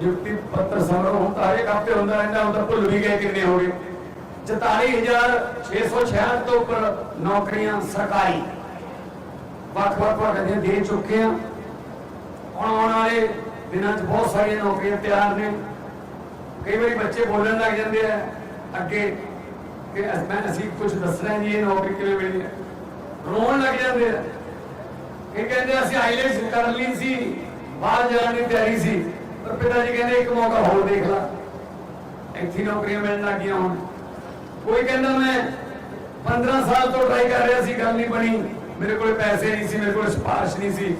ਨਿਯੁਕਤੀ ਪੱਤਰ ਸਮਾਰੋਹ ਹੁੰਦਾ ਹਰੇਕ ਹਫ਼ਤੇ ਹੁੰਦਾ ਰਹਿੰਦਾ ਹੁਣ ਭੁੱਲ ਵੀ ਗਏ ਕਿੰਨੇ ਹੋ ਗਏ। 44666 ਤੋਂ ਉੱਪਰ ਨੌਕਰੀਆਂ ਸਰਕਾਰੀ। ਵੱਖ-ਵੱਖ ਵਕਤ ਦੇ ਚੁੱਕੇ ਆ। ਹੁਣ ਆਉਣ ਵਾਲੇ ਦਿਨਾਂ 'ਚ ਬਹੁਤ ਸਾਰੀਆਂ ਨੌਕਰੀਆਂ ਤਿਆਰ ਨੇ। ਕਈ ਵਾਰੀ ਬੱਚੇ ਬੋਲਣ ਲੱਗ ਜਾਂਦੇ ਆ ਅੱਗੇ ਕਿ ਅਸ- ਮੈਂ ਅਸੀਂ ਕੁਝ ਦੱਸਣਾ ਜੀ, ਇਹ ਨੌਕਰੀ ਕਿਵੇਂ ਮਿਲੀ ਹੈ। ਰੋਣ ਲੱਗ ਜਾਂਦੇ ਆ। ਇਹ ਕਹਿੰਦੇ ਅਸੀਂ ਆਈਲੈਟਸ ਕਰ ਲਈ ਸੀ, ਬਾਹਰ ਜਾਣ ਦੀ ਤਿਆਰੀ ਸੀ। ਪਰ ਪਿਤਾ ਜੀ ਕਹਿੰਦੇ ਇੱਕ ਮੌਕਾ ਹੋਰ ਦੇਖ ਲਾ। ਇੱਥੇ ਨੌਕਰੀਆਂ ਮਿਲਣ ਲੱਗੀਆਂ ਹੁਣ। ਕੋਈ ਕਹਿੰਦਾ ਮੈਂ 15 ਸਾਲ ਤੋਂ ਟਰਾਈ ਕਰ ਰਿਹਾ ਸੀ, ਗੱਲ ਨਹੀਂ ਬਣੀ। ਮੇਰੇ ਕੋਲ ਪੈਸੇ ਨਹੀਂ ਸੀ, ਮੇਰੇ ਕੋਲ ਸਿਫਾਰਿਸ਼ ਨਹੀਂ ਸੀ।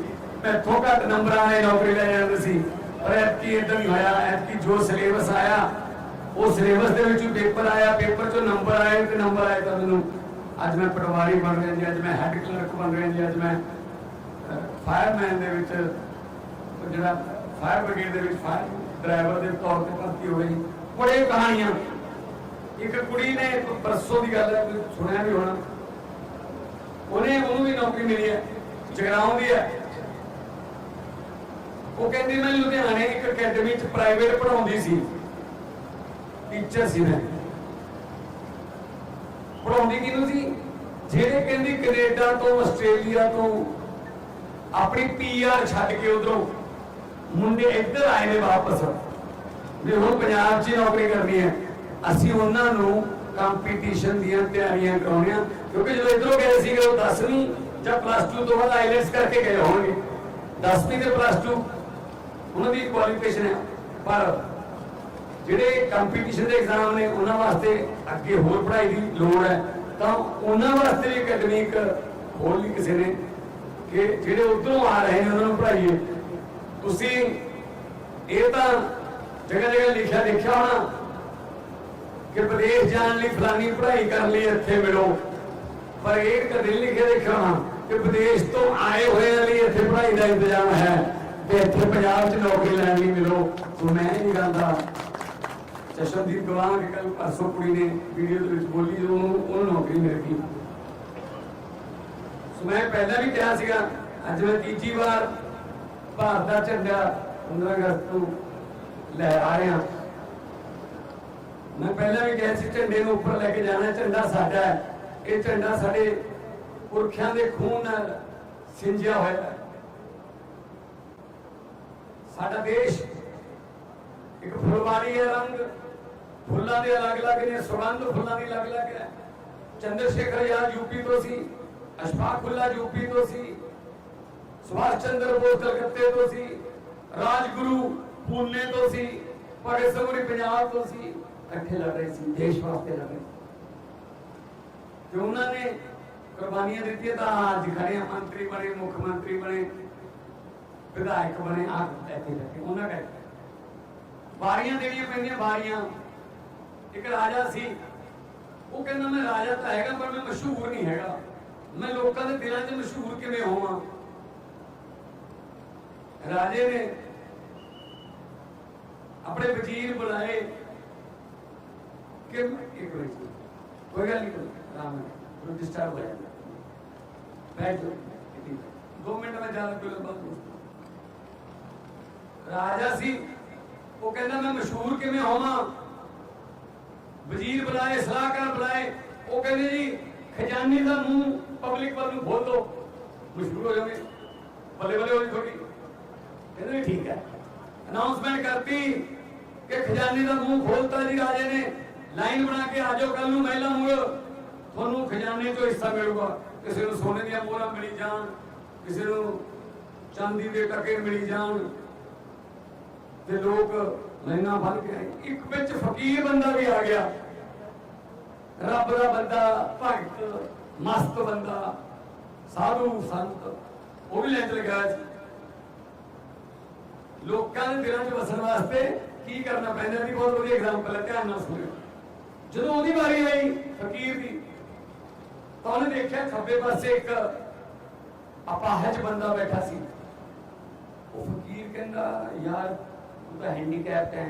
ਮੈਂ ਇੱਥੋਂ ਘੱਟ ਨੰਬਰਾਂ ਨੌਕਰੀ ਲੈ ਜਾਂਦੇ ਸੀ। ਪਰ ਐਤਕੀ ਇਦਾਂ ਨਹੀਂ ਹੋਇਆ, ਐਤਕੀ ਜੋ ਸਿਲੇਬਸ ਆਇਆ, ਉਹ ਸਿਲੇਬਸ ਦੇ ਵਿੱਚ ਪੇਪਰ ਆਇਆ ਪੇਪਰ 'ਚੋਂ ਨੰਬਰ ਆਏ ਤੇ ਨੰਬਰ ਆਏ ਤਾਂ ਮੈਨੂੰ ਅੱਜ ਮੈਂ ਪਟਵਾਰੀ ਬਣ ਰਿਹਾ ਜੀ, ਅੱਜ ਮੈਂ ਹੈੱਡ ਕਲਰਕ ਬਣ ਰਿਹਾ ਜੀ, ਅੱਜ ਮੈਂ ਫਾਇਰਮੈਨ ਦੇ ਵਿੱਚ ਜਿਹੜਾ ਫਾਇਰ ਬ੍ਰਿਗੇਡ ਦੇ ਵਿੱਚ ਫਾਇਰ ਡਰਾਈਵਰ ਦੇ ਤੌਰ ਤੇ ਭਰਤੀ ਹੋਈ ਬੜੇ ਕਹਾਣੀਆਂ, ਇੱਕ ਕੁੜੀ ਨੇ ਪਰਸੋਂ ਦੀ ਗੱਲ ਹੈ ਸੁਣਿਆ ਵੀ ਹੋਣਾ। ਉਹਨੇ ਉਹਨੂੰ ਵੀ ਨੌਕਰੀ ਮਿਲੀ ਹੈ, ਜਗਰਾਉਂ ਦੀ ਹੈ। ਉਹ ਕਹਿੰਦੀ, ਮੈਂ ਲੁਧਿਆਣੇ ਇੱਕ ਅਕੈਡਮੀ ਚ ਪ੍ਰਾਈਵੇਟ ਪੜਾਉਂਦੀ ਸੀ। ਟੀਚਰ ਸੀ ਮੈਂ। ਪੜਾਉਂਦੀ ਕਿਹਨੂੰ ਸੀ? ਜਿਹੜੇ ਕਹਿੰਦੀ ਕੈਨੇਡਾ ਤੋਂ, ਆਸਟ੍ਰੇਲੀਆ ਤੋਂ, ਆਪਣੀ ਪੀਆਰ ਛੱਡ ਕੇ ਉਧਰੋਂ। ਮੁੰਡੇ ਇੱਧਰ ਆਏ ਨੇ ਵਾਪਸ। ਵੀ ਹੁਣ ਪੰਜਾਬ 'ਚ ਨੌਕਰੀ ਕਰਨੀ ਹੈ। ਅਸੀਂ ਉਹਨਾਂ ਨੂੰ ਕੰਪੀਟੀਸ਼ਨ ਦੀਆਂ ਤਿਆਰੀਆਂ ਕਰਾਉਣੀਆਂ। ਕਿਉਂਕਿ ਜਦੋਂ ਇਧਰੋਂ ਗਏ ਸੀਗੇ, ਉਹ 10ਵੀਂ ਜਾਂ ਪਲੱਸ 2 ਤੋਂ ਬਾਅਦ ਆਈਲੈਟਸ ਕਰਕੇ ਗਏ ਹੋਣਗੇ। 10ਵੀਂ ਤੇ ਪਲੱਸ 2 ਉਹਨਾਂ ਦੀ ਕੁਆਲੀਫਿਕੇਸ਼ਨ ਹੈ। ਪਰ ਜਿਹੜੇ ਕੰਪੀਟੀਸ਼ਨ ਦੇ ਐਗਜ਼ਾਮ ਨੇ, ਉਹਨਾਂ ਵਾਸਤੇ ਅੱਗੇ ਹੋਰ ਪੜ੍ਹਾਈ ਦੀ ਲੋੜ ਹੈ। ਤਾਂ ਉਹਨਾਂ ਵਾਸਤੇ ਵੀ ਅਕੈਡਮਿਕ ਹੋਰ ਵੀ ਕਿਸੇ ਨੇ ਕਿ ਜਿਹੜੇ ਉਧਰੋਂ ਆ ਰਹੇ ਨੇ, ਉਹਨਾਂ ਨੂੰ ਪੜ੍ਹਾਈਏ। ਤੁਸੀਂ ਇਹ ਤਾਂ ਜਗ੍ਹਾ ਜਗ੍ਹਾ ਲਿਖਿਆ ਦੇਖਿਆ ਹੋਣਾ ਕਿ ਵਿਦੇਸ਼ ਜਾਣ ਲਈ ਫਲਾਨੀ ਪੜ੍ਹਾਈ ਕਰਨ ਲਈ ਇੱਥੇ ਮਿਲੋ। ਪਰ ਇਹ ਕਦੇ ਲਿਖਿਆ ਦੇਖਿਆ ਹੋਣਾ ਕਿ ਵਿਦੇਸ਼ ਤੋਂ ਆਏ ਹੋਇਆਂ ਲਈ ਇੱਥੇ ਪੜ੍ਹਾਈ ਦਾ ਇੰਤਜ਼ਾਮ ਹੈ ਤੇ ਇੱਥੇ ਪੰਜਾਬ 'ਚ ਨੌਕਰੀ ਲੈਣ ਲਈ ਮਿਲੋ। ਸੋ ਮੈਂ ਇਹ ਗੱਲ ਦਾ ਚਸ਼ਮਦੀਪ ਗਵਾਹ ਕਿ ਕੱਲ ਪਰਸੋਂ ਕੁੜੀ ਨੇ ਵੀਡੀਓ ਦੇ ਵਿੱਚ ਬੋਲੀ ਜਦੋਂ ਉਹਨੂੰ ਉਹਨੂੰ ਨੌਕਰੀ ਮਿਲ ਗਈ। ਸੋ ਮੈਂ ਪਹਿਲਾਂ ਵੀ ਕਿਹਾ ਸੀਗਾ, ਅੱਜ ਮੈਂ ਤੀਜੀ ਵਾਰ ਭਾਰਤ ਦਾ ਝੰਡਾ 15 ਅਗਸਤ ਨੂੰ ਲੈ ਆ ਰਿਹਾ। ਮੈਂ ਪਹਿਲਾਂ ਵੀ ਕਿਹਾ ਸੀ, ਝੰਡੇ ਨੂੰ ਉੱਪਰ ਲੈ ਕੇ ਜਾਣਾ, ਝੰਡਾ ਸਾਡਾ ਹੈ। ਇਹ ਝੰਡਾ ਸਾਡੇ ਪੁਰਖਿਆਂ ਦੇ ਖੂਨ ਨਾਲ ਸਿੰਜਿਆ ਹੋਇਆ ਹੈ। ਸਾਡਾ ਦੇਸ਼ ਇੱਕ ਫੁਲਵਾਰੀ ਹੈ ਰੰਗ, ਫੁੱਲਾਂ ਦੇ ਅਲੱਗ-ਅਲੱਗ ਨੇ, ਸੁਗੰਧ ਫੁੱਲਾਂ ਦੀ ਅਲੱਗ-ਅਲੱਗ ਹੈ। ਚੰਦਰ ਸ਼ੇਖਰ ਆਜ਼ਾਦ ਯੂਪੀ ਤੋਂ ਸੀ, ਅਸ਼ਫਾਕ ਉल्ला ਯੂਪੀ ਤੋਂ ਸੀ ਸੁਭਾਸ਼ ਚੰਦਰ ਬੋਸ ਕਲਕੱਤੇ ਤੋਂ ਸੀ, ਰਾਜਗੁਰੂ ਪੂਨੇ ਤੋਂ ਸੀ ਭਗਤ ਸਿੰਘ ਹੋਰੀ ਪੰਜਾਬ ਤੋਂ ਸੀ, ਇਕੱਠੇ ਲੜ ਰਹੇ ਸੀ, ਦੇਸ਼ ਵਾਸਤੇ ਲੜ ਰਹੇ ਤੇ ਉਹਨਾਂ ਨੇ ਕੁਰਬਾਨੀਆਂ ਦਿੱਤੀਆਂ ਤਾਂ ਅੱਜ ਖੜੇ ਮੰਤਰੀ ਬਣੇ, ਮੁੱਖ ਮੰਤਰੀ ਬਣੇ, ਵਿਧਾਇਕ ਬਣੇ ਆ ਇੱਥੇ ਲੱਗੇ ਉਹਨਾਂ ਦਾ ਵਾਰੀਆਂ ਦੇਣੀਆਂ ਪੈਂਦੀਆਂ, ਵਾਰੀਆਂ। ਇੱਕ ਰਾਜਾ ਸੀ, ਉਹ ਕਹਿੰਦਾ, ਮੈਂ ਰਾਜਾ ਤਾਂ ਹੈਗਾ, ਪਰ ਮੈਂ ਮਸ਼ਹੂਰ ਨਹੀਂ ਹੈਗਾ। ਮੈਂ ਲੋਕਾਂ ਦੇ ਦਿਲਾਂ 'ਚ ਮਸ਼ਹੂਰ ਕਿਵੇਂ ਹੋਵਾਂ? ਰਾਜੇ ਨੇ ਆਪਣੇ ਵਜ਼ੀਰ ਬੁਲਾਏ ਕਿ ਇੱਕ ਮਿੰਟ ਕੋਈ ਗੱਲ ਨਹੀਂ ਰਾਮ ਨੂੰ ਡਿਸਟਰਬ ਹੋਇਆ ਬੈਠ ਜਾਓ। ਇੱਥੇ। ਦੋ ਮਿੰਟ ਮੈਂ ਜਾਣ ਕੋਈ ਬਾਤ ਰਾਜਾ ਸੀ। ਉਹ ਕਹਿੰਦਾ, ਮੈਂ ਮਸ਼ਹੂਰ ਕਿਵੇਂ ਹੋਵਾਂ? ਵਜ਼ੀਰ ਬੁਲਾਏ, ਸਲਾਹਕਾਰ ਬੁਲਾਏ। ਉਹ ਕਹਿੰਦੇ, ਜੀ, ਖਜ਼ਾਨੇ ਦਾ ਮੂੰਹ ਪਬਲਿਕ ਵੱਲ ਨੂੰ ਖੋਲੋ ਮਸ਼ਹੂਰ ਹੋ ਜਾਓਗੇ। ਬੱਲੇ ਬੱਲੇ ਹੋ ਜੀ ਤੁਹਾਡੀ। ਕਹਿੰਦੇ ਵੀ ਠੀਕ ਹੈ। ਅਨਾਉਂਸਮੈਂਟ ਕਰਤੀ ਕਿ ਖਜ਼ਾਨੇ ਦਾ ਮੂੰਹ ਖੋਲਤਾ ਜੀ ਰਾਜੇ ਨੇ। ਲਾਈਨ ਬਣਾ ਕੇ ਆ ਕੱਲ ਨੂੰ ਮਹਿਲਾ ਮੁੜ। ਤੁਹਾਨੂੰ ਖਜ਼ਾਨੇ ਚੋਂ ਹਿੱਸਾ ਮਿਲੂਗਾ। ਕਿਸੇ ਨੂੰ ਸੋਨੇ ਦੀਆਂ ਮੋਹਰਾਂ ਮਿਲੀ ਜਾਣ, ਕਿਸੇ ਨੂੰ ਚਾਂਦੀ ਦੇ ਟਕੇ ਮਿਲੀ ਜਾਣ। ਤੇ ਲੋਕ ਲਾਈਨਾਂ ਬੰਨ ਕੇ ਆਏ। ਇੱਕ ਵਿੱਚ ਫਕੀਰ ਬੰਦਾ ਵੀ ਆ ਗਿਆ। ਰੱਬ ਦਾ ਬੰਦਾ, ਭਗਤ, ਮਸਤ ਬੰਦਾ, ਸਾਧੂ, ਸੰਤ, ਉਹ ਵੀ ਲੈਣ ਚ ਲਗਾ ਸੀ। ਲੋਕਾਂ ਦੇ ਦਿਲਾਂ 'ਚ ਵਸਣ ਵਾਸਤੇ ਕੀ ਕਰਨਾ ਪੈਂਦਾ ਦੀ ਬਹੁਤ ਵਧੀਆ ਐਗਜ਼ਾਮਪਲ ਹੈ, ਧਿਆਨ ਨਾਲ ਸੁਣਿਓ। ਜਦੋਂ ਉਹਦੀ ਵਾਰੀ ਆਈ ਫਕੀਰ ਦੀ, ਤਾਂ ਉਹਨੇ ਦੇਖਿਆ ਖੱਬੇ ਪਾਸੇ ਇੱਕ ਅਪਾਹਜ ਬੰਦਾ ਬੈਠਾ ਸੀ। ਉਹ ਫਕੀਰ ਕਹਿੰਦਾ, ਯਾਰ, ਤੂੰ ਤਾਂ ਹੈਂਡੀਕੈਪਟ ਹੈ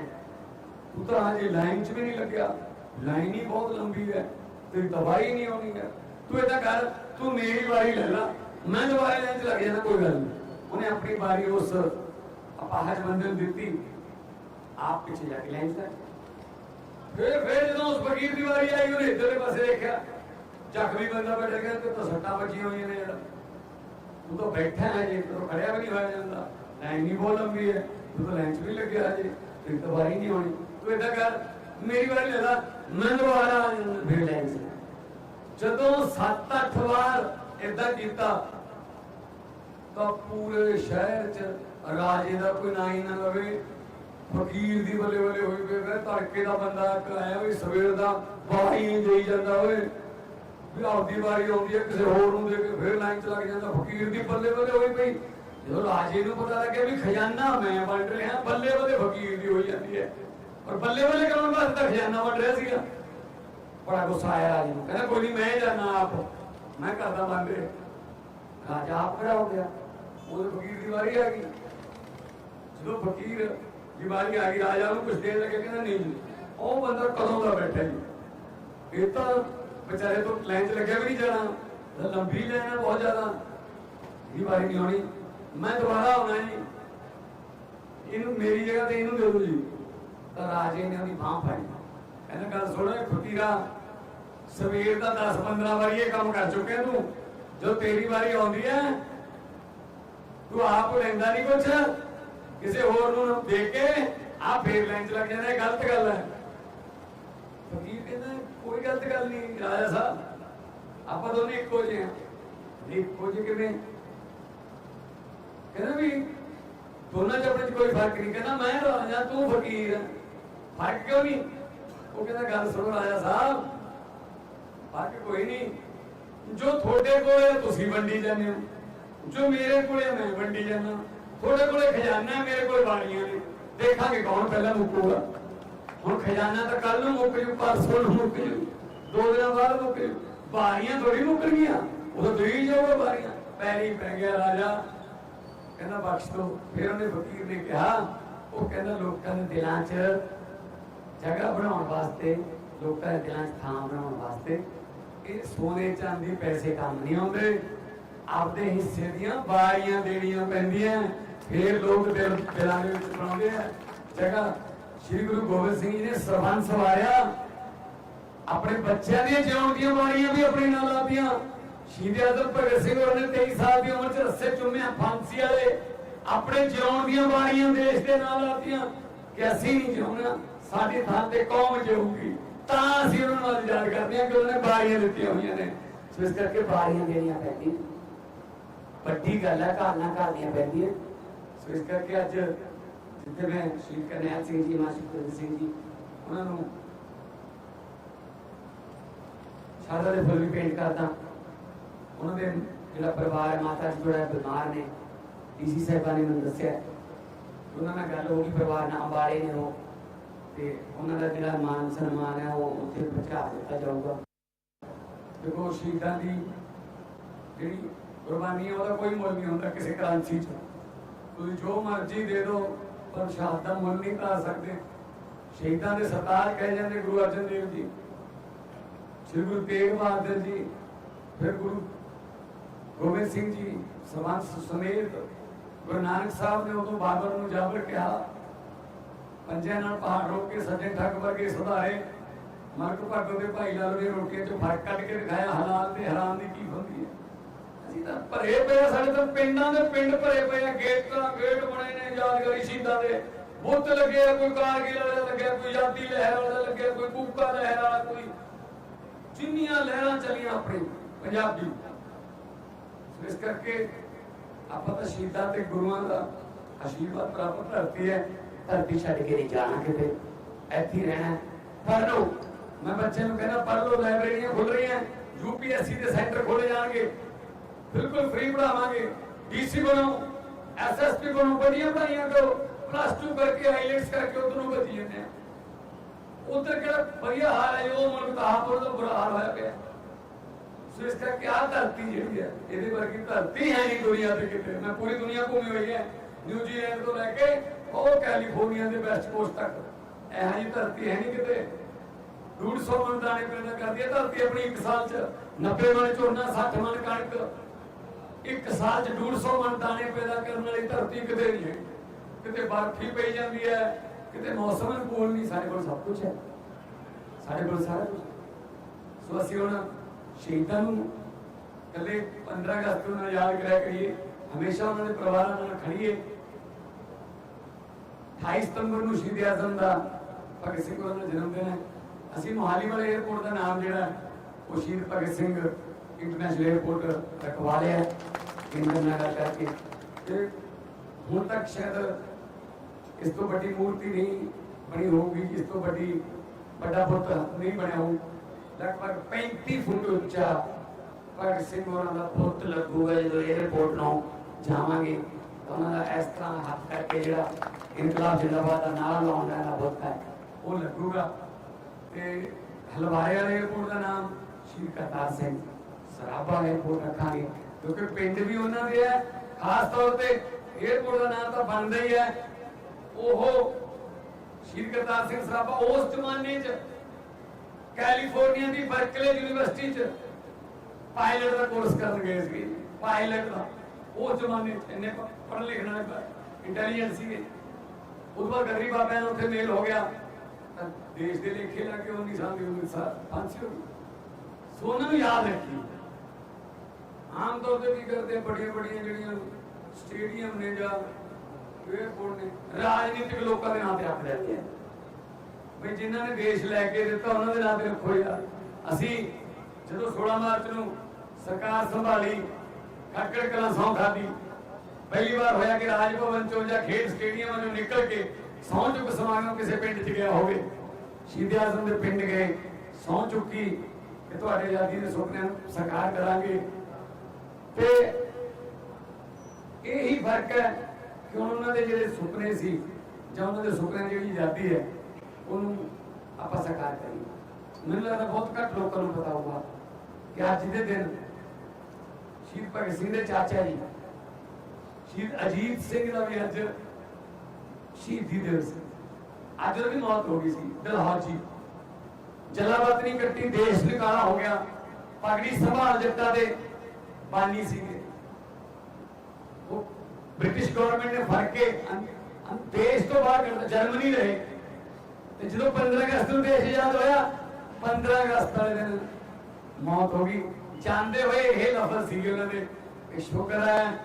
ਤੂੰ ਤਾਂ ਹਜੇ ਲਾਈਨ 'ਚ ਵੀ ਨਹੀਂ ਲੱਗਿਆ। ਲਾਈਨ ਹੀ ਬਹੁਤ ਲੰਬੀ ਹੈ। ਤੇਰੀ ਦਵਾਈ ਨਹੀਂ ਆਉਣੀ ਹੈ। ਤੂੰ ਏਦਾਂ ਕਰ, ਤੂੰ ਮੇਰੀ ਵਾਰੀ ਲੈ ਲੈ। ਮੈਂ ਦੁਬਾਰਾ ਲੈਣ 'ਚ ਲੱਗ ਜਾਣਾ, ਕੋਈ ਗੱਲ ਨਹੀਂ। ਉਹਨੇ ਆਪਣੀ ਵਾਰੀ ਉਸ ਅਪਾਹਜ ਬੰਦੇ ਨੂੰ ਦਿੱਤੀ ਆਪ ਪਿੱਛੇ ਜਾ ਕੇ ਲੈਂਸ ਕਰ ਫਿਰ ਫਿਰ ਜਦੋਂ ਉਸ ਫਕੀਰ ਦੀ ਵਾਰੀ ਆਈ ਉਹਨੇ ਇੱਧਰਲੇ ਪਾਸੇ ਦੇਖਿਆ ਜ਼ਖਮੀ ਬੰਦਾ ਬੈਠਾ ਗਿਆ ਤੇ ਤਾਂ ਸੱਟਾਂ ਵੱਜੀਆਂ ਹੋਈਆਂ ਨੇ ਜਿਹੜਾ ਤੂੰ ਤਾਂ ਬੈਠਾ ਹੈ ਜੇ ਤੂੰ ਖੜਿਆ ਵੀ ਨਹੀਂ ਹੋਇਆ ਜਾਂਦਾ ਲਾਈਨ ਨਹੀਂ ਬਹੁਤ ਲੰਬੀ ਹੈ ਤੂੰ ਤਾਂ ਲਾਈਨ 'ਚ ਵੀ ਲੱਗਿਆ ਹਜੇ ਤੇ ਤਾਂ ਨਹੀਂ ਹੋਣੀ ਤੂੰ ਏਦਾਂ ਕਰ ਮੇਰੀ ਵਾਰੀ ਲੈ ਲਾ ਮੈਂ ਦੁਬਾਰਾ ਫਿਰ ਲਾਈਨ 'ਚ ਜਦੋਂ 7-8 ਵਾਰ ਏਦਾਂ ਕੀਤਾ ਤਾਂ ਪੂਰੇ ਸ਼ਹਿਰ 'ਚ ਰਾਜੇ ਦਾ ਕੋਈ ਨਾਂ ਹੀ ਨਾ ਲਵੇ। ਫਕੀਰ ਦੀ ਬੱਲੇ ਬੱਲੇ ਹੋਈ ਪਈ ਫਿਰ ਧੜਕੇ ਦਾ ਬੰਦਾ ਇੱਕ ਵੀ ਸਵੇਰ ਦਾ ਬਾਹੀ ਦੇਈ ਜਾਂਦਾ ਓਏ। ਵੀ ਆਪਦੀ ਵਾਰੀ ਆਉਂਦੀ ਹੈ ਕਿਸੇ ਹੋਰ ਨੂੰ ਦੇ ਕੇ ਫਿਰ ਲਾਈਨ ਚ ਲੱਗ ਜਾਂਦਾ। ਫਕੀਰ ਦੀ ਬੱਲੇ ਬੱਲੇ ਹੋਈ ਪਈ। ਜਦੋਂ ਰਾਜੇ ਨੂੰ ਪਤਾ ਲੱਗਿਆ ਵੀ ਖਜ਼ਾਨਾ ਮੈਂ ਵੰਡ ਰਿਹਾ, ਬੱਲੇ ਬੱਲੇ ਫਕੀਰ ਦੀ ਹੋਈ ਜਾਂਦੀ ਹੈ। ਪਰ ਬੱਲੇ ਬੱਲੇ ਕਰਨ ਵਾਸਤੇ ਤਾਂ ਖਜ਼ਾਨਾ ਵੰਡ ਰਿਹਾ ਸੀਗਾ। ਬੜਾ ਗੁੱਸਾ ਆਇਆ ਰਾਜੇ ਨੂੰ। ਕਹਿੰਦਾ, ਕੋਈ ਨਹੀਂ ਮੈਂ ਜਾਣਾ ਆਪ। ਮੈਂ ਕਰਦਾ ਬੰਦੇ ਰਾਜਾ ਆਪ ਖੜਾ ਹੋ ਗਿਆ। ਉਹਦੇ ਫਕੀਰ ਦੀ ਵਾਰੀ ਆ ਗਈ। ਜਦੋਂ ਫਕੀਰ ਦੀ ਵਾਰੀ ਆ ਗਈ, ਰਾਜਾ ਨੂੰ ਕੁਝ ਦੇਣ ਲੱਗੇ, ਕਹਿੰਦਾ ਨਹੀਂ ਜੀ, ਉਹ ਬੰਦਾ ਕਦੋਂ ਦਾ ਬੈਠਾ ਜੀ? ਇਹ ਤਾਂ ਵਿਚਾਰੇ ਤੋਂ ਲਾਈਨ 'ਚ ਲੱਗਿਆ ਵੀ ਨਹੀਂ ਜਾਣਾ। ਲੰਬੀ ਲਾਈਨ ਬਹੁਤ ਜ਼ਿਆਦਾ। ਇਹ ਵਾਰੀ ਨਹੀਂ ਹੋਣੀ। ਮੈਂ ਦੁਬਾਰਾ ਆਉਣਾ ਜੀ। ਇਹਨੂੰ ਮੇਰੀ ਜਗ੍ਹਾ ਤੇ ਇਹਨੂੰ ਦੇ ਦਿਓ ਜੀ। ਤਾਂ ਰਾਜੇ ਨੇ ਉਹਦੀ ਬਾਹ ਫੜੀ। ਕਹਿੰਦਾ, ਗੱਲ ਸੁਣੋ ਫਕੀਰਾ, ਸਵੇਰ ਦਾ 10 15 ਵਾਰੀ ਇਹ ਕੰਮ ਕਰ ਚੁੱਕਿਆ ਤੂੰ। ਜੋ ਤੇਰੀ ਵਾਰੀ ਆਉਂਦੀ ਹੈ ਤੂੰ ਆਪ ਲੈਂਦਾ ਨਹੀਂ ਕੁਛ। ਕਿਸੇ ਹੋਰ ਨੂੰ ਦੇ ਕੇ ਆ ਫੇਰ ਲਾਈਨ ਚ ਲੱਗ ਜਾਂਦਾ, ਇਹ ਗਲਤ ਗੱਲ ਹੈ। ਫਕੀਰ ਕਹਿੰਦਾ, ਕੋਈ ਗਲਤ ਗੱਲ ਨਹੀਂ ਰਾਜਾ ਸਾਹਿਬ, ਆਪਾਂ ਦੋਨੇ ਇੱਕੋ ਜਿਹੇ ਹਾਂ। ਇੱਕੋ ਜਿਹੇ ਕਿਵੇਂ? ਕਹਿੰਦਾ ਵੀ ਦੋਨਾਂ ਚ ਆਪਣੇ ਚ ਕੋਈ ਫ਼ਰਕ ਨਹੀਂ ਕਹਿੰਦਾ, ਮੈਂ ਰਾਜਾ, ਤੂੰ ਫਕੀਰ ਫ਼ਰਕ ਕਿਉਂ ਨਹੀਂ ਉਹ ਕਹਿੰਦਾ, ਗੱਲ ਸੁਣੋ ਰਾਜਾ ਸਾਹਿਬ, ਫ਼ਰਕ ਕੋਈ ਨਹੀਂ ਜੋ ਤੁਹਾਡੇ ਕੋਲ ਹੈ, ਤੁਸੀਂ ਵੰਡੀ ਜਾਂਦੇ ਹੋ। ਜੋ ਮੇਰੇ ਕੋਲ ਮੈਂ ਵੰਡੀ ਜਾਂਦਾ। ਤੁਹਾਡੇ ਕੋਲੇ ਖਜ਼ਾਨਾ, ਮੇਰੇ ਕੋਲ ਬਾਣੀਆਂ ਨੇ। ਦੇਖਾਂਗੇ ਕੌਣ ਪਹਿਲਾਂ ਮੁੱਕੂਗਾ। ਹੁਣ ਖਜ਼ਾਨਾ ਤਾਂ ਕੱਲ ਨੂੰ ਮੁੱਕ ਜੂ ਪਰਸੋਂ ਨੂੰ ਮੁੱਕ ਜੂ। ਦੋ ਦਿਨਾਂ ਬਾਅਦ ਮੁੱਕ ਜੂ। ਬਾਰੀਆਂ ਥੋੜੀ ਮੁੱਕ ਗਈਆਂ ਉਹ ਦੇਈ ਜਾਊਗਾ ਬਾਰੀਆਂ ਪੈਰੀ ਪੈ ਗਿਆ ਰਾਜਾ। ਕਹਿੰਦਾ, ਬਖਸ਼ ਦੋ। ਫਿਰ ਉਹਨੇ ਫਕੀਰ ਨੇ ਕਿਹਾ, ਉਹ ਕਹਿੰਦਾ, ਲੋਕਾਂ ਦੇ ਦਿਲਾਂ 'ਚ ਜਗ੍ਹਾ ਬਣਾਉਣ ਵਾਸਤੇ, ਲੋਕਾਂ ਦੇ ਦਿਲਾਂ 'ਚ ਥਾਂ ਬਣਾਉਣ ਵਾਸਤੇ, ਇਹ ਸੋਨੇ ਚਾਂਦੀ ਪੈਸੇ ਕੰਮ ਨਹੀਂ ਆਉਂਦੇ। ਆਪਦੇ ਹਿੱਸੇ ਦੀਆਂ ਬਾਰੀਆਂ ਦੇਣੀਆਂ ਪੈਂਦੀਆਂ ਫੇਰ ਲੋਕ ਦਿਲ ਦਿਲਾਂ ਦੇ ਵਿੱਚ ਬਣਾਉਂਦੇ ਆ। ਜਗ੍ਹਾ ਸ੍ਰੀ ਗੁਰੂ ਗੋਬਿੰਦ ਸਿੰਘ ਜੀ ਨੇ ਸਰਬੰਸ ਸਵਾਰਿਆ। ਆਪਣੇ ਬੱਚਿਆਂ ਦੀਆਂ ਜਿਉਣ ਦੀਆਂ ਬਾਣੀਆਂ ਵੀ ਆਪਣੇ ਨਾਲ ਲਾਤੀਆਂ। ਸ਼ਹੀਦ ਆਜ਼ਮ ਭਗਤ ਸਿੰਘ ਹੋਰਾਂ ਨੇ 23 ਸਾਲ ਦੀ ਉਮਰ 'ਚ ਰੱਸੇ ਚੁੰਮਿਆ ਫਾਂਸੀ ਵਾਲੇ। ਆਪਣੇ ਜਿਉਣ ਦੀਆਂ ਬਾਣੀਆਂ ਦੇਸ਼ ਦੇ ਨਾਲ ਲਾਤੀਆਂ ਕਿ ਅਸੀਂ ਨਹੀਂ ਜਿਉਣਾ, ਸਾਡੀ ਥਾਂ ਤੇ ਕੌਮ ਜਿਊਗੀ। ਤਾਂ ਅਸੀਂ ਉਹਨਾਂ ਨਾਲ ਯਾਦ ਕਰਦੇ ਹਾਂ ਕਿ ਉਹਨੇ ਬਾਰੀਆਂ ਦਿੱਤੀਆਂ ਹੋਈਆਂ ਨੇ। ਸੋ ਇਸ ਕਰਕੇ ਬਾਰੀਆਂ ਦੇਣੀਆਂ ਪੈਂਦੀਆਂ। ਵੱਡੀ ਗੱਲ ਹੈ ਘਰ ਨਾਲ ਘਰ ਦੀਆਂ ਪੈਂਦੀਆਂ ਸੋ ਇਸ ਕਰਕੇ ਅੱਜ ਜਿੱਥੇ ਮੈਂ ਸ਼੍ਰੀ ਕਰਨੈਲ ਸਿੰਘ ਜੀ ਮਾਸਟਰ ਗੁਰਦੇਵ ਸਿੰਘ ਜੀ, ਉਹਨਾਂ ਨੂੰ ਸ਼ਾਰਦਾ ਦੇ ਫੁੱਲ ਵੀ ਪੇਂਟ ਕਰਦਾ। ਉਹਨਾਂ ਦੇ ਜਿਹੜਾ ਪਰਿਵਾਰ ਹੈ ਮਾਤਾ ਜੀ ਜਿਹੜਾ ਬਿਮਾਰ ਨੇ। ਡੀਸੀ ਸਾਹਿਬਾਂ ਨੇ ਮੈਨੂੰ ਦੱਸਿਆ। ਉਹਨਾਂ ਨਾਲ ਗੱਲ ਹੋ ਗਈ, ਪਰਿਵਾਰ ਨਾਲ ਅੰਬਾਲੇ ਨੇ ਉਹ। ਤੇ ਉਹਨਾਂ ਦਾ ਜਿਹੜਾ ਮਾਨ ਸਨਮਾਨ ਹੈ ਉਹ ਉੱਥੇ ਪਹੁੰਚਾ ਦਿੱਤਾ ਜਾਊਗਾ। ਦੇਖੋ, ਸ਼ਹੀਦਾਂ ਦੀ ਜਿਹੜੀ ਕੁਰਬਾਨੀ ਉਹਦਾ ਕੋਈ ਮੁੱਲ ਨਹੀਂ ਹੁੰਦਾ ਕਿਸੇ ਕ੍ਰਾਂਤੀ 'ਚ। ਤੁਸੀਂ ਜੋ ਮਰਜ਼ੀ ਦੇ ਦਿਓ, ਪਰ ਸ਼ਹਾਦਤ ਦਾ ਮੁੱਲ ਨਹੀਂ ਪਾ ਸਕਦੇ। ਸ਼ਹੀਦਾਂ ਦੇ ਸਰਤਾਜ ਕਹੇ ਜਾਂਦੇ ਗੁਰੂ ਅਰਜਨ ਦੇਵ ਜੀ। ਸ਼੍ਰੀ ਗੁਰੂ ਤੇਗ ਬਹਾਦਰ ਜੀ, ਫਿਰ ਗੁਰੂ ਗੋਬਿੰਦ ਸਿੰਘ ਜੀ ਸਵਾਂਸ ਸਮੇਤ ਗੁਰੂ ਨਾਨਕ ਸਾਹਿਬ ਨੇ ਉਦੋਂ ਬਾਬਰ ਨੂੰ ਜਾਬਰ ਕਿਹਾ। ਪੰਜਿਆਂ ਨਾਲ ਪਹਾੜ ਰੋਕ ਕੇ ਸੱਜੇ ਠੱਗ ਵਰਗੇ ਸੁਧਾਰੇ। ਮਰਕ ਭਗਤ ਦੇ ਭਾਈ ਲਾਲ ਨੇ ਰੋਟੀਆਂ ਚੋਂ ਫ਼ਰਕ ਕੱਢ ਕੇ ਦਿਖਾਇਆ, ਹਲਾਲ ਤੇ ਹਰਾਮ ਦੀ ਕੀ ਹੁੰਦੀ ਭਰੇ ਪਏ ਸਾਡੇ ਤਾਂ ਪਿੰਡਾਂ ਦੇ ਪਿੰਡ ਭਰੇ ਪਏ ਆ। ਗੇਟਾਂ ਗੇਟ ਬਣੇ ਨੇ ਯਾਦਗਾਰੀ ਸ਼ਹੀਦਾਂ ਦੇ। ਬੁੱਤ ਲੱਗੇ ਆ, ਕੋਈ ਕਾਰਗਿਲ ਵਾਲਾ ਲੱਗਿਆ ਕੋਈ ਆਦੀ ਲਹਿਰ ਵਾਲਾ ਲੱਗਿਆ ਕੋਈ ਕੂਕਾ ਲਹਿਰ ਵਾਲਾ ਕੋਈ ਜਿੰਨੀਆਂ ਲਹਿਰਾਂ ਚੱਲੀਆਂ ਆਪਣੀ ਪੰਜਾਬੀ। ਇਸ ਕਰਕੇ ਆਪਾਂ ਤਾਂ ਸ਼ਹੀਦਾਂ ਤੇ ਗੁਰੂਆਂ ਦਾ ਆਸ਼ੀਰਵਾਦ ਪ੍ਰਾਪਤ ਧਰਤੀ ਹੈ ਧਰਤੀ ਛੱਡ ਕੇ ਨਹੀਂ ਜਾਣਾ ਕਿਤੇ। ਇੱਥੇ ਰਹਿਣਾ ਪੜ੍ਹ ਲਓ। ਮੈਂ ਬੱਚੇ ਨੂੰ ਕਹਿੰਦਾ ਪੜ੍ਹ ਲਓ ਲਾਇਬ੍ਰੇਰੀਆਂ ਖੁੱਲ ਰਹੀਆਂ। ਯੂਪੀਐਸਸੀ ਦੇ ਸੈਂਟਰ ਖੋਲੇ ਜਾਣਗੇ। ਬਿਲਕੁਲ ਫ੍ਰੀ ਪੜਾਵਾਂਗੇ ਡੀਸੀ ਬਣੋ ਐਸਐਸਪੀ ਬਣੋ ਬੜੀਆਂ ਪੜਾਈਆਂ ਕਰੋ ਪਲੱਸ 2 ਕਰਕੇ ਆਈਲੈਟਸ ਕਰਕੇ ਉਧਰੋਂ ਬਚੀ ਜਾਂਦੇ ਆ। ਉਧਰ ਕਿਹੜਾ ਵਧੀਆ ਹਾਲ ਹੈ, ਉਹ ਮੁਲਕ ਦਾ ਹਾਲ ਉਹਦਾ ਬੁਰਾ ਹਾਲ ਹੋਇਆ ਪਿਆ। ਸੋ ਇਸ ਕਰਕੇ ਆਹ ਧਰਤੀ ਜਿਹੜੀ ਹੈ, ਇਹਦੇ ਵਰਗੀ ਧਰਤੀ ਹੈ ਨਹੀਂ ਦੁਨੀਆ ਤੇ ਕਿਤੇ। ਮੈਂ ਪੂਰੀ ਦੁਨੀਆ ਘੁੰਮੀ ਹੋਈ ਹੈ ਨਿਊਜ਼ੀਲੈਂਡ ਤੋਂ ਲੈ ਕੇ ਉਹ ਕੈਲੀਫੋਰਨੀਆ ਦੇ ਵੈਸਟ ਕੋਸਟ ਤੱਕ। ਇਹੋ ਜਿਹੀ ਧਰਤੀ ਹੈ ਨਹੀਂ ਕਿਤੇ। 150 ਮਣ ਦਾਣੇ ਪੈਦਾ ਕਰਦੀ ਹੈ ਧਰਤੀ ਆਪਣੀ ਇੱਕ ਸਾਲ ਚ। 90 ਮਣ ਝੋਨਾ 60 ਮਣ ਕਣਕ। ਇੱਕ ਸਾਲ ਚ 150 ਮਣ ਦਾਣੇ ਪੈਦਾ ਕਰਨ ਵਾਲੀ ਧਰਤੀ ਕਿਤੇ ਨਹੀਂ ਹੈ ਕਿਤੇ ਬਰਫ਼ੀ ਪਈ ਜਾਂਦੀ ਹੈ ਕਿਤੇ ਮੌਸਮ ਅਨੁਕੂਲ ਨਹੀਂ ਸਾਡੇ ਕੋਲ ਸਭ ਕੁਝ ਹੈ। ਸਾਡੇ ਕੋਲ ਸਾਰਾ ਕੁਝ ਸੋ ਅਸੀਂ ਹੁਣ ਸ਼ਹੀਦਾਂ ਨੂੰ ਕੱਲੇ 15 ਅਗਸਤ ਨੂੰ ਯਾਦ ਕਰਿਆ ਕਰੀਏ ਹਮੇਸ਼ਾ ਉਹਨਾਂ ਦੇ ਪਰਿਵਾਰਾਂ ਨਾਲ ਖੜੀਏ 28 ਸਤੰਬਰ ਨੂੰ ਸ਼ਹੀਦ ਆਜ਼ਮ ਦਾ ਭਗਤ ਸਿੰਘ ਹੋਰਾਂ ਦਾ ਜਨਮ ਦਿਨ ਹੈ। ਅਸੀਂ ਮੋਹਾਲੀ ਵਾਲੇ 에어ਪੋਰਟ ਦਾ ਨਾਮ ਜਿਹੜਾ ਹੈ, ਉਹ ਸ਼ਹੀਦ ਭਗਤ ਸਿੰਘ ਇੰਟਰਨੈਸ਼ਨਲ 에어ਪੋਰਟ ਰਖਵਾ ਲਿਆ ਕੇਂਦਰ ਨਾਲ ਕਰਕੇ। ਤੇ ਹੁਣ ਤੱਕ ਸ਼ਾਇਦ ਇਸ ਤੋਂ ਵੱਡੀ ਮੂਰਤੀ ਨਹੀਂ ਬਣੀ ਹੋਊਗੀ, ਇਸ ਤੋਂ ਵੱਡੀ ਵੱਡਾ ਬੁੱਤ ਨਹੀਂ ਬਣਿਆ ਹੋਊ। ਲਗਭਗ 35 ਫੁੱਟ ਉੱਚਾ ਭਗਤ ਸਿੰਘ ਉਹਨਾਂ ਦਾ ਬੁੱਤ ਲੱਗੂਗਾ ਜਦੋਂ 에어ਪੋਰਟ ਨੂੰ ਜਾਵਾਂਗੇ। ਉਹਨਾਂ ਦਾ ਇਸ ਤਰ੍ਹਾਂ ਹੱਥ ਕਰਕੇ ਜਿਹੜਾ ਇਨਕਲਾਬ ਜਿੰਦਾਬਾਦ ਦਾ ਨਾਰਾ ਲਾਉਣ ਦਾ ਬੁੱਤ ਹੈ, ਉਹ ਲੱਗੂਗਾ। ਤੇ ਹਲਵਾਰੇ ਵਾਲੇ ਏਅਰਪੋਰਟ ਦਾ ਨਾਮ ਸ਼੍ਰੀ ਕਰਤਾਰ ਸਿੰਘ। ਸਰਾਭਾ 에어ਪੋਰਟ ਰੱਖਾਂਗੇ। ਕਿਉਂਕਿ ਪਿੰਡ ਵੀ ਉਹਨਾਂ ਦੇ ਹੈ, ਖਾਸ ਤੌਰ ਤੇ 에어ਪੋਰਟ ਦਾ ਨਾਮ ਤਾਂ ਬਣਦਾ ਹੀ ਹੈ। ਉਹ ਸ਼੍ਰੀ ਸਿੰਘ ਸਰਾਭਾ ਉਸ ਜ਼ਮਾਨੇ 'ਚ, ਕੈਲੀਫੋਰਨੀਆ ਦੀ ਬਰਕਲੇ ਯੂਨੀਵਰਸਿਟੀ 'ਚ ਪਾਇਲਟ ਦਾ ਕੋਰਸ ਕਰਨ ਗਏ ਸੀ ਪਾਇਲਟ ਦਾ, ਉਹ ਜ਼ਮਾਨੇ 'ਚ ਇੰਨੇ ਪੜ੍ਹ ਲਿਖਣਾ ਇੰਟੈਲੀਜੈਂਸ ਸੀਗੇ। ਉਦੋਂ ਗਰੀਬ ਆਪਿਆਂ ਉੱਥੇ ਮੇਲ ਹੋ ਗਿਆ। ਦੇਸ਼ ਦੇ ਲੇਖੇ ਲਾ ਕੇ 19 ਸਾਲ ਦੀ ਸਾਹ ਫਾਂਸੀ ਹੋ ਗਈ ਸੋਨਾ ਨੂੰ ਯਾਦ ਰੱਖੀ। ਆਮ ਤੌਰ ਤੇ ਕੀ ਕਰਦੇ ਬੜੀਆਂ ਬੜੀਆਂ ਜਿਹੜੀਆਂ ਸਟੇਡੀਅਮ ਨੇ ਜਾਂ 에어ਪੋਰਟ ਨੇ, ਰਾਜਨੀਤਿਕ ਲੋਕਾਂ ਦੇ ਨਾਂ ਤੇ ਰੱਖ ਦਿੰਦੇ ਆ। ਵੀ ਜਿਨ੍ਹਾਂ ਨੇ ਦੇਸ਼ ਲੈ ਕੇ ਦਿੱਤਾ, ਉਹਨਾਂ ਦੇ ਨਾਂ ਤੇ ਰੱਖੋ ਅਸੀਂ ਜਦੋਂ 16 ਮਾਰਚ ਨੂੰ ਸਰਕਾਰ ਸੰਭਾਲੀ ਖੱਕੜ ਕਲਾਂ ਸੌਂ ਖਾਦੀ ਪਹਿਲੀ ਵਾਰ ਹੋਇਆ ਕਿ ਰਾਜ ਭਵਨ ਚੋਂ ਜਾਂ ਖੇਡ ਸਟੇਡੀਅਮ ਚੋਂ ਨਿਕਲ ਕੇ ਸਹੁੰ ਚੁੱਕ ਸਮਾਗਮ ਕਿਸੇ ਪਿੰਡ 'ਚ ਗਿਆ ਹੋਵੇ, ਸ਼ਹੀਦ ਆਜ਼ਮ ਦੇ ਪਿੰਡ ਗਏ, ਸਹੁੰ ਚੁੱਕੀ ਕਿ ਤੁਹਾਡੇ ਆਜ਼ਾਦੀ ਦੇ ਸੁਪਨਿਆਂ ਨੂੰ ਸਾਕਾਰ ਕਰਾਂਗੇ। ਤੇ ਇਹੀ ਫ਼ਰਕ ਹੈ ਕਿ ਉਹਨਾਂ ਦੇ ਜਿਹੜੇ ਸੁਪਨੇ ਸੀ, ਜਾਂ ਉਹਨਾਂ ਦੇ ਸੁਪਨਿਆਂ ਦੀ ਜਿਹੜੀ ਆਜ਼ਾਦੀ ਹੈ, ਉਹਨੂੰ ਆਪਾਂ ਸਾਕਾਰ ਕਰੀਏ। ਮੈਨੂੰ ਲੱਗਦਾ ਬਹੁਤ ਘੱਟ ਲੋਕਾਂ ਨੂੰ ਪਤਾ ਹੋਊਗਾ ਕਿ ਅੱਜ ਦੇ ਦਿਨ ਸ਼ਹੀਦ ਭਗਤ ਸਿੰਘ ਦੇ ਚਾਚਾ ਜੀ, ਸ਼ਹੀਦ ਅਜੀਤ ਸਿੰਘ ਦਾ ਵੀ ਅੱਜ ਸ਼ਹੀਦੀ ਦਿਵਸ ਸੀ ਅੱਜ ਉਹਦੀ ਮੌਤ ਹੋ ਗਈ ਸੀ ਦਿਲਹਾਜ ਜੀ। ਕੱਟੀ, ਦੇਸ਼ ਨਿਕਾਲਾ ਹੋ ਗਿਆ। ਪਗੜੀ ਸੰਭਾਲ ਜੱਟਾਂ ਦੇ ਬਾਨੀ ਸੀਗੇ। ਉਹ ਬ੍ਰਿਟਿਸ਼ ਗਵਰਨਮੈਂਟ ਨੇ ਫੜ ਕੇ ਅੰ- ਦੇਸ਼ ਤੋਂ ਬਾਹਰ ਕੱਢ ਜਰਮਨੀ ਰਹੇ। ਤੇ ਜਦੋਂ 15 ਅਗਸਤ ਨੂੰ ਦੇਸ਼ ਆਜ਼ਾਦ ਹੋਇਆ 15 ਅਗਸਤ ਵਾਲੇ ਦਿਨ ਮੌਤ ਹੋ ਗਈ। ਜਾਂਦੇ ਹੋਏ ਇਹ ਲਫ਼ਜ਼ ਸੀਗੇ ਉਹਨਾਂ ਦੇ ਕਿ ਸ਼ੁਕਰ ਹੈ,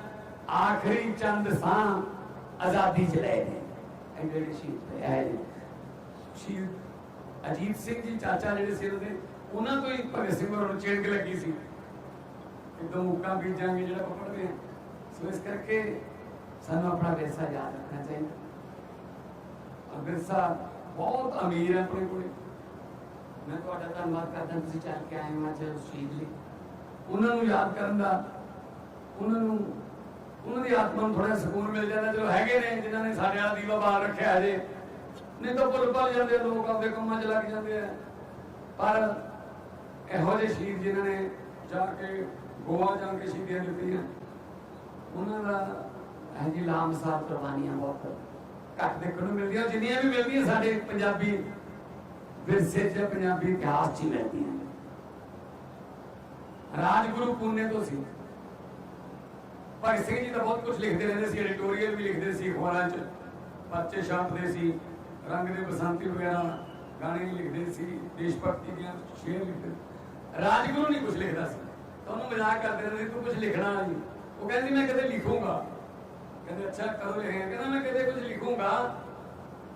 ਆਖਰੀ ਚੰਦ ਸਾਹ ਆਜ਼ਾਦੀ ਚ ਲੈ ਗਏ। ਇਹ ਸ਼ਹੀਦ ਹੋਏ ਸ਼ਹੀਦ ਅਜੀਤ ਸਿੰਘ ਜੀ, ਚਾਚਾ ਜਿਹੜੇ ਸੀ ਉਹਦੇ, ਉਹਨਾਂ ਤੋਂ ਹੀ ਭਗਤ ਸਿੰਘ ਹੋਰਾਂ ਨੂੰ ਚੇੜ ਲੱਗੀ ਸੀ। ਕਿ ਦੋ ਮੁੱਕਾਂ ਬੀਜਾਂਗੇ ਜਿਹੜਾ ਆਪਾਂ ਹਾਂ। ਸੋ ਇਸ ਕਰਕੇ ਸਾਨੂੰ ਆਪਣਾ ਵਿਰਸਾ ਯਾਦ ਰੱਖਣਾ ਚਾਹੀਦਾ। ਵਿਰਸਾ ਬਹੁਤ ਅਮੀਰ ਹੈ ਆਪਣੇ ਕੋਲੇ। ਮੈਂ ਤੁਹਾਡਾ ਧੰਨਵਾਦ ਕਰਦਾ ਤੁਸੀਂ ਚੱਲ ਕੇ ਆਏ ਹੋ ਅੱਜ ਉਸ ਸ਼ਹੀਦ ਲਈ। ਉਹਨਾਂ ਨੂੰ ਯਾਦ ਕਰਨ ਦਾ, ਉਹਨਾਂ ਨੂੰ, ਉਹਨਾਂ ਦੀ ਆਤਮਾ ਨੂੰ ਥੋੜਾ ਸਕੂਨ ਮਿਲ ਜਾਂਦਾ। ਚਲੋ ਹੈਗੇ ਨੇ ਜਿਨ੍ਹਾਂ ਨੇ ਸਾਡੇ ਵਾਲਾ ਦੀਵਾ ਬਾਲ ਰੱਖਿਆ ਅਜੇ ਨਹੀਂ ਤਾਂ ਭੁੱਲ ਭੱਲ ਜਾਂਦੇ ਲੋਕ ਆਪਦੇ ਕੰਮਾਂ 'ਚ ਲੱਗ ਜਾਂਦੇ ਆ। ਪਰ ਇਹੋ ਜਿਹੇ ਸ਼ਹੀਦ ਜਿਨ੍ਹਾਂ ਨੇ ਜਾ ਕੇ ਗੋਆ ਜਾ ਕੇ ਸ਼ਹੀਦੀਆਂ ਦਿੱਤੀਆਂ ਉਹਨਾਂ ਦਾ ਇਹ ਜੀ ਲਾਮਸਾਰ ਕੁਰਬਾਨੀਆਂ ਬਹੁਤ ਘੱਟ ਦੇਖਣ ਨੂੰ ਮਿਲਦੀਆਂ, ਜਿੰਨੀਆਂ ਵੀ ਮਿਲਦੀਆਂ ਸਾਡੇ ਪੰਜਾਬੀ ਵਿਰਸੇ 'ਚ ਪੰਜਾਬੀ ਇਤਿਹਾਸ 'ਚ ਹੀ ਮਿਲਦੀਆਂ ਰਾਜਗੁਰੂ ਪੂਨੇ ਤੋਂ ਸੀ। ਭਗਤ ਸਿੰਘ ਜੀ ਤਾਂ ਬਹੁਤ ਕੁਝ ਲਿਖਦੇ ਰਹਿੰਦੇ ਸੀ, ਐਡੀਟੋਰੀਅਲ ਵੀ ਲਿਖਦੇ ਸੀ ਅਖਬਾਰਾਂ 'ਚ। ਪਰਚੇ ਛਾਪਦੇ ਸੀ, ਰੰਗ ਦੇ ਬਸੰਤੀ ਵਗੈਰਾ ਗਾਣੇ ਲਿਖਦੇ ਸੀ, ਦੇਸ਼ ਭਗਤੀ ਦੀਆਂ ਸ਼ੇਰ ਲਿਖਦੇ ਰਾਜਗੁਰੂ ਨਹੀਂ ਕੁਝ ਲਿਖਦਾ ਸੀ। ਤਾਂ ਮਜ਼ਾਕ ਕਰਦੇ ਰਹਿੰਦੇ ਤੂੰ ਕੁਝ ਲਿਖਣਾ ਨਹੀਂ ਉਹ ਕਹਿੰਦੀ, ਮੈਂ ਕਦੇ ਲਿਖੂੰਗਾ। ਕਹਿੰਦੇ, ਅੱਛਾ ਕਦੋਂ ਲਿਖੇਗਾ ਕਹਿੰਦਾ, ਮੈਂ ਕਦੇ ਕੁਝ ਲਿਖੂੰਗਾ।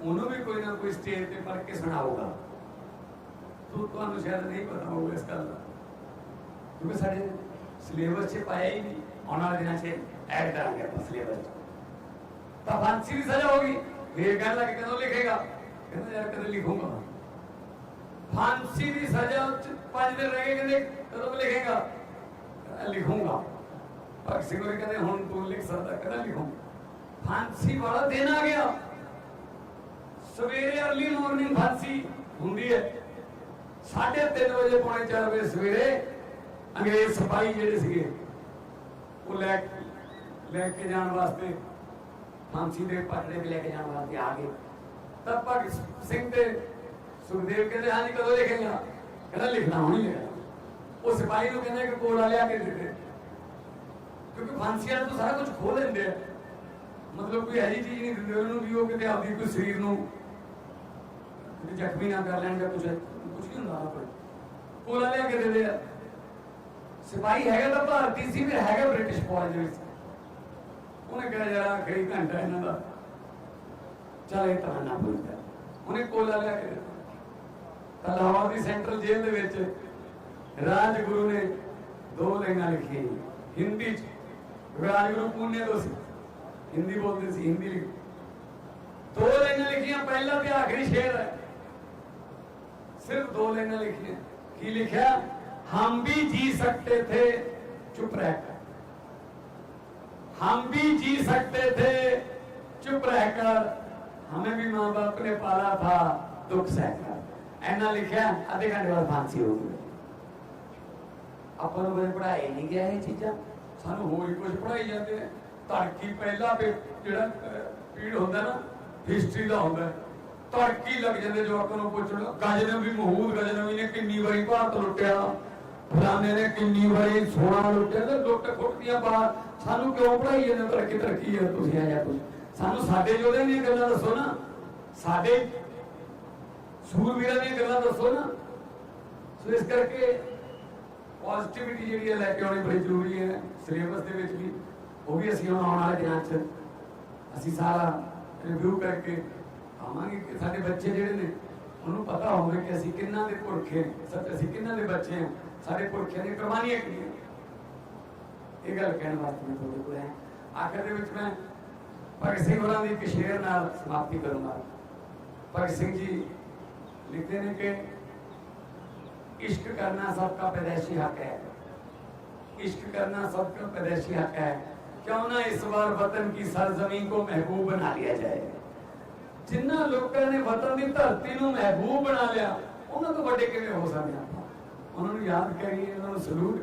ਉਹਨੂੰ ਵੀ ਕੋਈ ਨਾ ਕੋਈ ਸਟੇਜ ਤੇ ਪੜ੍ਹ ਕੇ ਸੁਣਾਊਗਾ। ਤੂੰ, ਤੁਹਾਨੂੰ ਸ਼ਾਇਦ ਨਹੀਂ ਪਤਾ ਹੋਊਗਾ ਇਸ ਗੱਲ ਦਾ। ਕਿਉਂਕਿ ਸਾਡੇ ਸਿਲੇਬਸ 'ਚ ਪਾਇਆ ਹੀ ਨਹੀਂ। ਆਉਣ ਵਾਲੇ ਦਿਨਾਂ 'ਚ ਐਡ ਕਰਾਂਗੇ ਆਪਾਂ ਸਿਲੇਬਸ 'ਚ। ਤਾਂ ਫਾਂਸੀ ਦੀ ਸਜ਼ਾ ਹੋਗੀ ਫੇਰ ਕਹਿਣ ਲੱਗੇ ਕਦੋਂ ਲਿਖੇਗਾ। ਕਹਿੰਦਾ, ਯਾਰ, ਕਦੇ ਲਿਖੂੰਗਾ ਫਾਂਸੀ ਦੀ ਸਜ਼ਾ ਚ ਪੰਜ ਦਿਨ ਰਹਿ ਗਏ ਕਹਿੰਦੇ, ਕਦੋਂ ਲਿਖੇਗਾ? ਕਹਿੰਦਾ, ਲਿਖੂੰਗਾ। ਭਗਤ ਸਿੰਘ ਹੋਰੀ ਕਹਿੰਦੇ, ਹੁਣ ਤੂੰ ਲਿਖ ਸਕਦਾ, ਕਹਿੰਦਾ, ਲਿਖੂ। ਫਾਂਸੀ ਵਾਲਾ ਦਿਨ ਆ ਗਿਆ। ਸਵੇਰੇ ਅਰਲੀ ਮਾਰਨਿੰਗ ਫਾਂਸੀ ਹੁੰਦੀ ਹੈ। 3:30 ਵਜੇ ਪੌਣੇ 4 ਵਜੇ ਸਵੇਰੇ ਅੰਗਰੇਜ਼ ਸਿਪਾਹੀ ਜਿਹੜੇ ਸੀਗੇ, ਉਹ ਲੈ ਲੈ ਕੇ ਜਾਣ ਵਾਸਤੇ, ਫਾਂਸੀ ਦੇ ਪਟੜੇ ਤੇ ਲੈ ਕੇ ਜਾਣ ਵਾਸਤੇ ਆ ਗਏ। ਤਾਂ ਭਗਤ ਸਿੰਘ ਤੇ ਸੁਖਦੇਵ ਕਹਿੰਦੇ ਹਾਂ ਜੀ ਕਦੋਂ ਲਿਖੇਗਾ? ਕਹਿੰਦਾ ਲਿਖਣਾ ਹੁਣੀ ਲਿਖਣਾ ਉਹ ਸਿਪਾਹੀ ਨੂੰ ਕਹਿੰਦਾ ਕਿ ਕੋਲਾ ਲਿਆ ਕੇ ਦੇ ਦੇ ਕਿਉਂਕਿ ਫਾਂਸੀ ਤੋਂ ਸਾਰਾ ਕੁਝ ਖੋਹ ਲੈਂਦੇ ਆ। ਮਤਲਬ ਕੋਈ ਐਸੀ ਚੀਜ਼ ਨਹੀਂ ਦਿੰਦੇ ਉਹਨੂੰ ਵੀ ਉਹ ਕਿਤੇ ਆਪਦੀ ਕੋਈ ਸਰੀਰ ਨੂੰ ਵੀ ਜ਼ਖਮੀ ਨਾ ਕਰ ਲੈਣ ਜਾਂ ਕੁਝ ਕੁਝ ਨਹੀਂ ਹੁੰਦਾ ਆਪਣੇ ਕੋਲਾ। ਲਿਆ ਕੇ ਦੇ ਦੇ ਸਿਪਾਹੀ ਹੈਗਾ ਤਾਂ ਭਾਰਤੀ ਸੀ, ਫਿਰ ਹੈਗਾ ਬ੍ਰਿਟਿਸ਼ ਫੌਜ ਦੇ ਵਿੱਚ। ਉਹਨੇ ਕਿਹਾ, ਯਾਰ ਆਖਰੀ ਘੰਟਾ ਇਹਨਾਂ ਦਾ? ਚੱਲ ਇਹ ਤਾਂ ਨਾ ਭੁੱਲਦਾ ਉਹਨੇ ਕੋਲਾ ਲਿਆ ਕੇ ਤਾਂ ਲਾਹੌਰ ਦੀ ਸੈਂਟਰਲ ਜੇਲ੍ਹ ਦੇ ਵਿੱਚ ਰਾਜਗੁਰੂ ਨੇ ਦੋ ਲਾਈਨਾਂ ਲਿਖੀਆਂ ਹਿੰਦੀ ਚ ਰਾਜਗੁਰੂ ਪੂਨੇ ਤੋਂ ਸੀ। ਹਿੰਦੀ ਬੋਲਦੇ ਸੀ, ਹਿੰਦੀ ਲਿਖ। ਦੋ ਲਾਈਨਾਂ ਲਿਖੀਆਂ, ਪਹਿਲਾ ਤੇ ਆਖਰੀ ਸ਼ੇਰ ਹੈ। ਸਿਰਫ ਦੋ ਲਾਈਨਾਂ ਲਿਖੀਆਂ। ਕੀ ਲਿਖਿਆ? ਹਮ ਵੀ ਜੀ ਸਕਤੇ ਥੇ, ਚੁੱਪ ਰਹਿ ਕਰ। हम भी जी सकते थे चुप रहकर हमें भी माँ बाप ने पाला था दुख सहकर ਐਨਾ ਲਿਖਿਆ, ਅੱਧੇ ਘੰਟੇ ਬਾਅਦ ਫਾਂਸੀ ਹੋਊਗੀ ਆਪਾਂ ਨੂੰ ਕੋਈ ਪੜਾਏ ਨਹੀਂ ਗਿਆ ਇਹ ਚੀਜ਼ਾਂ। ਸਾਨੂੰ ਹੋਰ ਹੀ ਕੁਝ ਪੜਾਈ ਜਾਂਦੇ ਨੇ। ਧੜਕੀ ਪਹਿਲਾ ਜਿਹੜਾ ਪੀੜ ਹੁੰਦਾ ਨਾ ਹਿਸਟਰੀ ਦਾ ਹੁੰਦਾ। ਧੜਕੀ ਲੱਗ ਜਾਂਦੇ ਜੋ ਆਪਾਂ ਨੂੰ ਪੁੱਛਣ। ਗਜਨਵੀ ਮਹੂਦ ਗਜਨਵੀ ਨੇ ਕਿੰਨੀ ਵਾਰੀ ਭਾਰਤ ਲੁੱਟਿਆ। ਫਲਾਣੇ ਨੇ ਕਿੰਨੀ ਵਾਰੀ ਸੋਨਾ ਲੁੱਟਿਆ ਤੇ ਲੁੱਟ ਖੁੱਟ ਦੀਆਂ ਬਾਹਰ। ਸਾਨੂੰ ਕਿਉਂ ਪੜਾਈ ਜਾਂਦੇ ਤਰੱਕੀ ਤਰੱਕੀ ਹੈ ਤੁਸੀਂ ਆਇਆ ਕੁਝ ਸਾਨੂੰ ਸਾਡੇ ਜੋਦੇ ਨਹੀਂ ਗੱਲਾਂ ਦੱਸੋ ਨਾ। ਸਾਡੇ ਸੂਰਵੀਰਾਂ ਦੀਆਂ ਗੱਲਾਂ ਦੱਸੋ ਨਾ। ਸੋ ਇਸ ਕਰਕੇ ਪੋਜ਼ਿਟਿਵਿਟੀ ਜਿਹੜੀ ਹੈ ਲੈ ਕੇ ਆਉਣੀ ਬੜੀ ਜ਼ਰੂਰੀ ਹੈ ਸਿਲੇਬਸ ਦੇ ਵਿੱਚ ਵੀ। ਉਹ ਵੀ ਅਸੀਂ ਹੁਣ ਆਉਣ ਵਾਲੇ ਦਿਨਾਂ 'ਚ ਅਸੀਂ ਸਾਰਾ ਰਿਵਿਊ ਕਰਕੇ ਆਵਾਂਗੇ ਕਿ ਸਾਡੇ ਬੱਚੇ ਜਿਹੜੇ ਨੇ, ਉਹਨੂੰ ਪਤਾ ਹੋਵੇ ਕਿ ਅਸੀਂ ਕਿੰਨਾ ਦੇ ਪੁਰਖੇ ਨੇ ਸੱਚ, ਅਸੀਂ ਕਿੰਨਾ ਦੇ ਬੱਚੇ ਹਾਂ। ਸਾਡੇ ਪੁਰਖਿਆਂ ਦੀਆਂ ਕੁਰਬਾਨੀਆਂ ਕੀ ਇਹ ਗੱਲ ਕਹਿਣ ਵਾਸਤੇ ਮੈਂ ਤੁਹਾਡੇ ਕੋਲ ਆਇਆ। ਆਖਰ ਦੇ ਵਿੱਚ ਮੈਂ ਭਗਤ ਸਿੰਘ ਹੋਰਾਂ ਦੀ ਇੱਕ ਸ਼ੇਰ ਨਾਲ ਸਮਾਪਤੀ ਕਰੂੰਗਾ। ਭਗਤ ਸਿੰਘ ਜੀ ਲਿਖਦੇ ਨੇ ਕਿ इश्क करना सबका पैदाइशी हक है इश्क करना सबका पैदाइशी हक है क्यों ना इस बार वतन की सरजमीन को महबूब बना लिया जाए ਜਿਨ੍ਹਾਂ ਲੋਕਾਂ ਨੇ ਵਤਨ ਦੀ ਧਰਤੀ ਨੂੰ ਮਹਿਬੂਬ ਬਣਾ ਲਿਆ ਉਹਨਾਂ ਤੋਂ ਵੱਡੇ ਕਿਵੇਂ ਹੋ ਸਕਦੇ ਆਪਾਂ ਉਹਨਾਂ ਨੂੰ ਯਾਦ ਕਰੀਏ ਉਹਨਾਂ ਨੂੰ ਸਲੂਟ